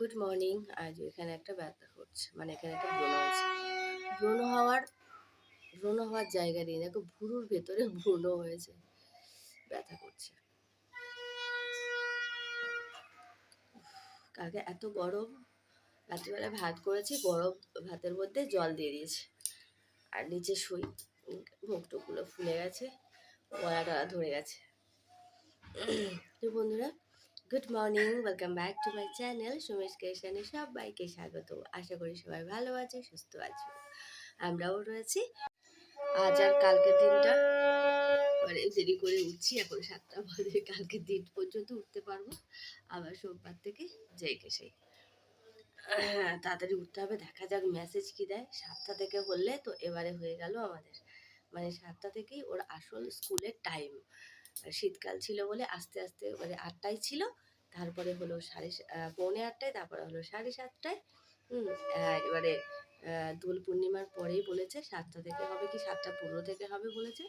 Good morning আজ এখানে একটা ব্যথা হচ্ছে। মানে এখানে একটা ব্রণ আছে ব্রণ হওয়ার ব্রণ হওয়ার জায়গা নেই। দেখো, ভুরুর ভেতরে ব্রণ হয়েছে। ব্যথা করছে। কালকে এত গরম। রাত্রিবেলা ভাত করেছি, গরম ভাতের মধ্যে জল দিয়ে দিয়েছি। আর নিচে শুই। মুখ টুকগুলো ফুলে গেছে গলা ধরে গেছে। তো বন্ধুরা good morning welcome back to my channel Sumesh কেশানে সবাইকে স্বাগত। আশা করি সবাই ভালো আছে সুস্থ আছে। আমরাও রয়েছি। আজ আর কালকের দিনটা মানে দেরি করে উঠছি এখন সাতটা বাজে কালকে দিন পর্যন্ত উঠতে পারব। আবার সোমবার থেকে যেই সেই। হ্যাঁ, তাড়াতাড়ি উঠতে হবে দেখা যাক মেসেজ কি দেয়। সাতটা থেকে হলে তো এবারে হয়ে গেল আমাদের। মানে সাতটা থেকেই ওর আসল স্কুলের টাইম শীতকাল ছিল বলে আস্তে আস্তে মানে আটটায় ছিল। তারপরে হলো সাড়ে পৌনে আটটায়, তারপরে হলো সাড়ে সাতটায়। এবারে দোল পূর্ণিমার পরেই বলেছে, সাতটা থেকে হবে কি সাতটা পনেরো থেকে হবে বলেছে।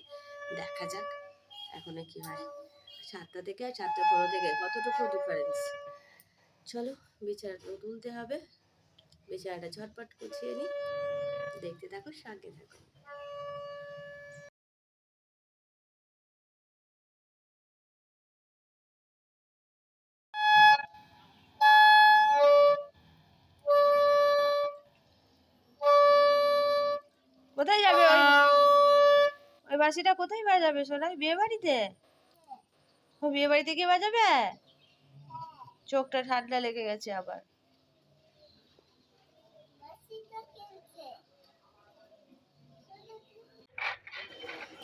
দেখা যাক এখনও কি হয়। সাতটা থেকে আর সাতটা পনেরো থেকে, কতটুকু ডিফারেন্স চলো বিছানাটা তুলতে হবে। বিছানাটা ঝটপট গুছিয়ে নিই। দেখতে থাকো, সঙ্গে থাকো। বাসিটা কোথায় বাজাবে সোনাই? বিয়ে বাড়িতে? ও বিয়ে বাড়িতে গিয়ে বাজাবে? চোখটা ঠান্ডা লেগে গেছে আবার।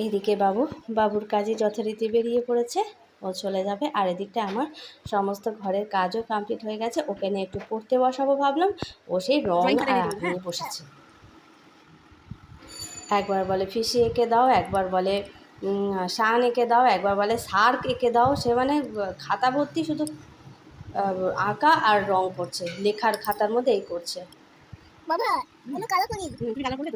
এদিকে বাবু বাবুর কাজে যথারীতি বেরিয়ে পড়েছে। ও চলে যাবে। আর এদিকটা আমার সমস্ত ঘরের কাজও কমপ্লিট হয়ে গেছে। ওকে নিয়ে একটু পড়তে বসাবো ভাবলাম। ও সেই রং নিয়ে বসেছে। একবার বলে ফিসি এঁকে দাও একবার বলে শান এঁকে দাও একবার বলে সার্ক এঁকে দাও। সে মানে খাতা ভর্তি শুধু আঁকা আর রং করছে লেখার খাতার মধ্যে এই করছে। বাবা আমি কালো করি তুমি কালার করো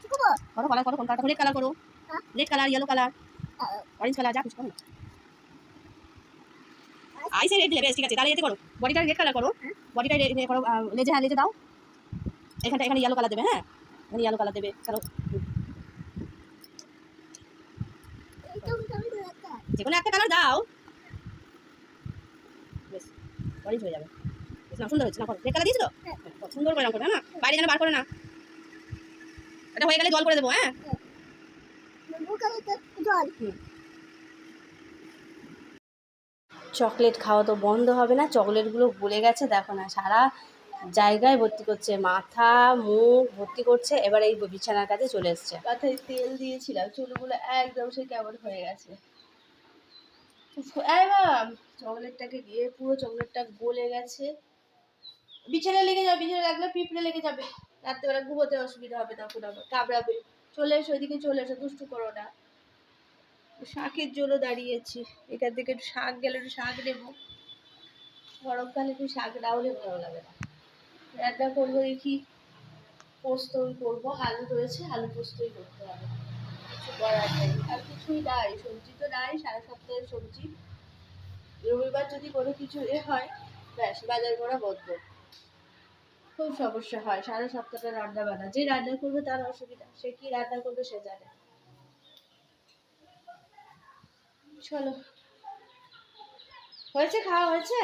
কি করো কালার করো কোন কালার রেড কালার করো। হ্যাঁ? Red colour yellow colour orange colour যা কিছু করো। আইসে রেড নেবে ঠিক আছে। তাহলে এতে করো। বডিটা রেড কালার করো। বডিটা করো লেজে হ্যাঁ লেজে দাও। এখানটা এখানে ইয়েলো কালার দেবে হ্যাঁ? এখানে ইয়েলো কালার দেবে কারও যে কোনো একটা কালার দাও। বেশ অরেঞ্জ হয়ে যাবে। না সুন্দর হচ্ছে না করো কালার দিয়েছিল কত সুন্দর করে করবে না বাইরে যেন বার করে না। এটা হয়ে গেলে জল করে দেবো হ্যাঁ? জল চকলেট খাওয়া তো বন্ধ হবে না চকলেটগুলো গলে গেছে দেখো না সারা জায়গায় ভর্তি করছে, মাথা, মুখ ভর্তি করছে, এবার এই বিছানার কাছে চলে এসছে। মাথায় তেল দিয়েছিলাম, চুলগুলো একদম সে কেমন হয়ে গেছে। চকলেটটাকে দিয়ে পুরো চকলেটটা গলে গেছে। বিছানা লেগে যাবে বিছানা লাগলে পিঁপড়ে লেগে যাবে। রাত্রেবেলা ঘুমোতে অসুবিধা হবে তখন আবার, কামড়াবে। চলে এসো ওইদিকে চলে এসো, দুষ্টু করো না। শাকের জন্য দাঁড়িয়েছি, এখান থেকে একটু শাক গেলে একটু শাক নেব। গরমকালে একটু শাক না হলে ভালো লাগে না। রান্না করব দেখি। পোস্তই করব। আলু রয়েছে, আলু পোস্তই করতে হবে। কিছু করার নেই। আর কিছুই নাই, সবজি তো নাই সাড়ে সপ্তাহের সবজি। রবিবার যদি কোনো কিছু এ হয়, ব্যাস, বাজার করা বন্ধ। খুব সমস্যা হয়, সারা সপ্তাহটা রান্না বান্না। যে রান্না করবে তার অসুবিধা, সে কি রান্না করবে সে জানে। চলো। হয়েছে খাওয়া হয়েছে?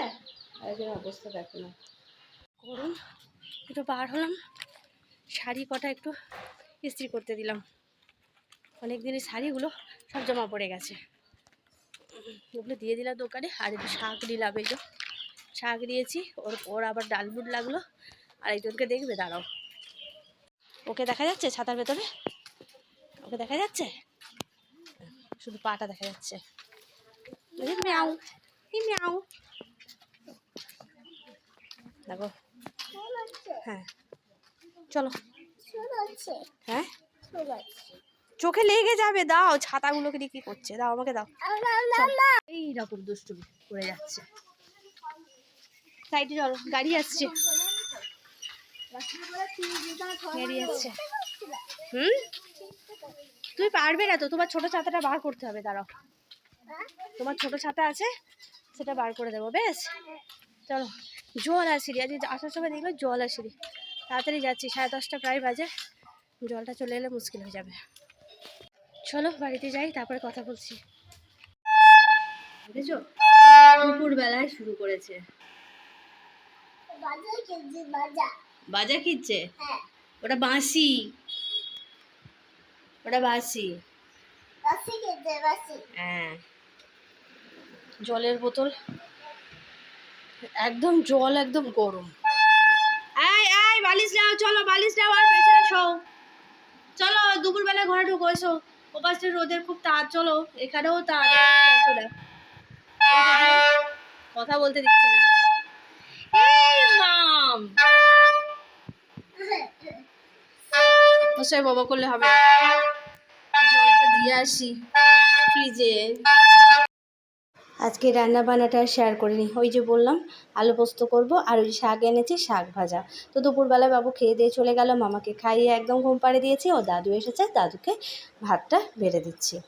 অবস্থা দেখো না। করুন। একটু বার হলাম। শাড়ি কটা একটু ইস্ত্রি করতে দিলাম। অনেক দিনের শাড়িগুলো সব জমা পড়ে গেছে। ওগুলো দিয়ে দিলাম দোকানে। আর একটু শাক নিলাম এই শাক নিয়েছি, ওর ওর আবার ডালমুট লাগল। আর একজনকে দেখবে, দাঁড়াও। ওকে দেখা যাচ্ছে ছাতার ভেতরে? ওকে দেখা যাচ্ছে? শুধু পাটা দেখা যাচ্ছে। দেখো হ্যাঁ। চলো। হ্যাঁ? চোখে লেগে যাবে দাও। ছাতাগুলোকে নিয়ে কি করছে? দাও আমাকে দাও। এই রকম দুষ্টুমি করে যাচ্ছে। সাইডে চলো গাড়ি আসছে। গাড়ি আসছে। হুম? তুমি পারবে না তো তোমার ছোট ছাতাটা বার করতে হবে দাঁড়াও। তোমার ছোট ছাতা আছে সেটা বার করে দেবো বেশ? চলো। জল আর সিঁড়ি। আজকে আসার সময় দেখল জল আর সিঁড়ি। তাড়াতাড়ি যাচ্ছি সাড়ে দশটা প্রায় বাজে। জলটা চলে এলে মুশকিল হয়ে যাবে। চলো বাড়িতে যাই তারপরে কথা বলছি। বুঝেছ দুপুর বেলায় শুরু করেছে। বাজা কিচ্ছে হ্যাঁ। ওটা বাঁশি। ওটা বাঁশি। বাসি হ্যাঁ। জলের বোতল। একদম জল একদম গরম। আয় আয় বালিশ নাও চলো বালিশ নাও আর পেছনে শো চলো দুপুরবেলা ঘরে ঢুকো এসো। ওপাশে রোদের খুব তাড় চলো এখানেও। এই যে, কথা বলতে দিচ্ছে না। এই মাম। বসে বাবা করলে হবে। জলটা দিয়ে আসি ফ্রিজে। আজকে রান্না বান্নাটা শেয়ার করে নিই ওই যে বললাম, আলু পোস্ত করব আর ওই শাক এনেছি, শাক ভাজা। তো দুপুরবেলা বাবু খেয়ে দিয়ে চলে গেল, মামাকে খাইয়ে একদম ঘুম পাড়ে দিয়েছি, ও দাদু এসেছে, দাদুকে ভাতটা বেড়ে দিচ্ছি।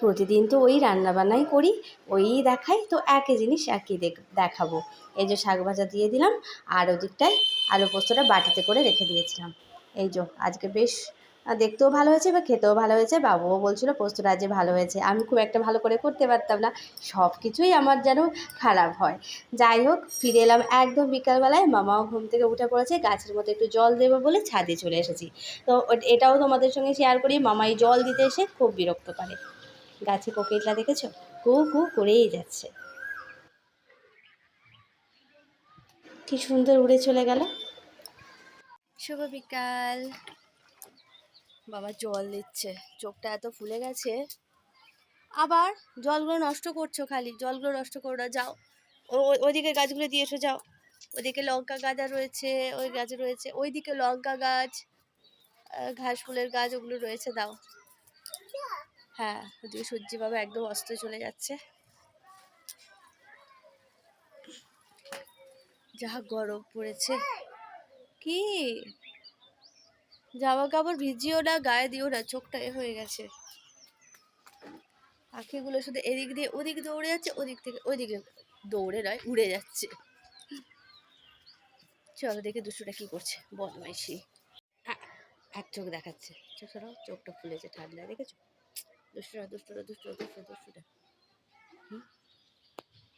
প্রতিদিন তো ওই রান্না বান্নাই করি, ওই দেখাই, তো একই জিনিস একই দেখ- দেখাবো। এই যে শাক ভাজা দিয়ে দিলাম, আর ওদিকটায় আলু পোস্তটা বাটিতে করে রেখে দিয়েছিলাম। এই যে, আজকে বেশ দেখতেও ভালো হয়েছে বা খেতেও ভালো হয়েছে, বাবুও বলছিল পোস্তটা আজকে ভালো হয়েছে। আমি খুব একটা ভালো করে করতে পারতাম না সব কিছুই আমার যেন খারাপ হয়। যাই হোক, ফিরে এলাম একদম বিকালবেলায়, মামাও ঘুম থেকে উঠে পড়েছে, গাছের মধ্যে একটু জল দেবে বলে ছাদে চলে এসেছি। তো এটাও তোমাদের সঙ্গে শেয়ার করি মামা এই জল দিতে এসে খুব বিরক্ত করে। গাছে কোকিলটা দেখেছ? কু কু করেই যাচ্ছে। কি সুন্দর উড়ে চলে গেল। শুভ বিকাল। বাবা জল দিচ্ছে, চোখটা এত ফুলে গেছে। আবার জলগুলো নষ্ট করছ খালি, জলগুলো নষ্ট করো যাও। ওইদিকে গাছগুলো দিয়ে এসো, যাও। ওইদিকে লঙ্কা গাঁদা রয়েছে, ওই গাছ রয়েছে, ওইদিকে লঙ্কা গাছ ঘাস ফুলের গাছ, ওগুলো রয়েছে, দাও। হ্যাঁ ওদিকে সূর্যি বাবা একদম অস্ত চলে যাচ্ছে। যা গরম পড়েছে। কি? জামা কাপড় ভিজিও না গায়ে দিও না চোখটা এ হয়ে গেছে। পাখিগুলো শুধু এদিক দিয়ে ওদিক দৌড়ে যাচ্ছে ওদিক থেকে ওইদিকে দৌড়ে নয় উড়ে যাচ্ছে। চলো দেখে দুষ্টুটা কি করছে বদমাইশি। এক চোখ দেখাচ্ছে। চোখ চোখটা ফুলেছে ঠান্ডা দেখেছ? দুষ্টুরা দুষ্টুরা দুষ্টুরা?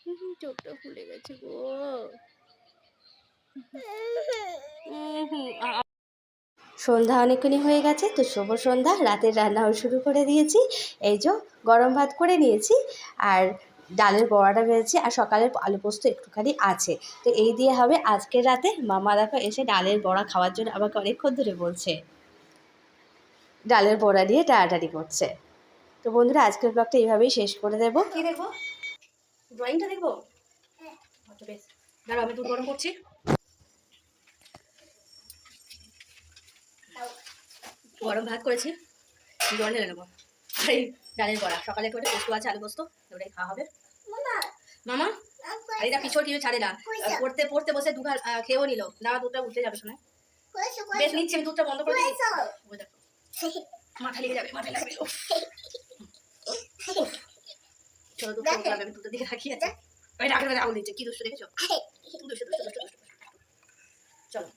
হুম, হুম, চোখটা ফুলে গেছে গো। সন্ধ্যা অনেকক্ষণই হয়ে গেছে, তো শুভ সন্ধ্যা, রাতের রান্নাও শুরু করে দিয়েছি। এই যে গরম ভাত করে নিয়েছি, আর ডালের বড়াটা ভেজেছি, আর সকালের আলু পোস্ত একটুখানি আছে। তো এই দিয়ে হবে আজকের রাতে মামা দেখো এসে ডালের বড়া খাওয়ার জন্য আমাকে অনেকক্ষণ ধরে বলছে। ডালের বড়া দিয়ে টাড়াটাড়ি করছে। তো বন্ধুরা, আজকের ব্লগটা এইভাবেই শেষ করে দেবো। কি দেখব? ড্রয়িংটা দেখব? বেশ। দাঁড়াও, আমি দুধ গরম করছি। গরম ভাত করেছি জল ঢেলে নেব। এই ডালের বড়া সকালে করে পোস্ত আছে আলু পোস্ত ওটাই খাওয়া হবে। মামা আর এটা পিছল টিপে ছাড়ে না পড়তে পড়তে বসে দু খেয়েও নিল। না দুধটা উঠে যাবে শোনা বেশ নিচ্ছি আমি দুধটা বন্ধ করে মাথা লেগে যাবে মাথা লাগবে চলো দুধটা আমি দুধটা দিকে রাখি আছে। ওই রাখবে রাখুন নিচ্ছে কি দুষ্ট দেখেছ? দুষ্ট দুষ্ট দুষ্ট দুষ্ট। চলো।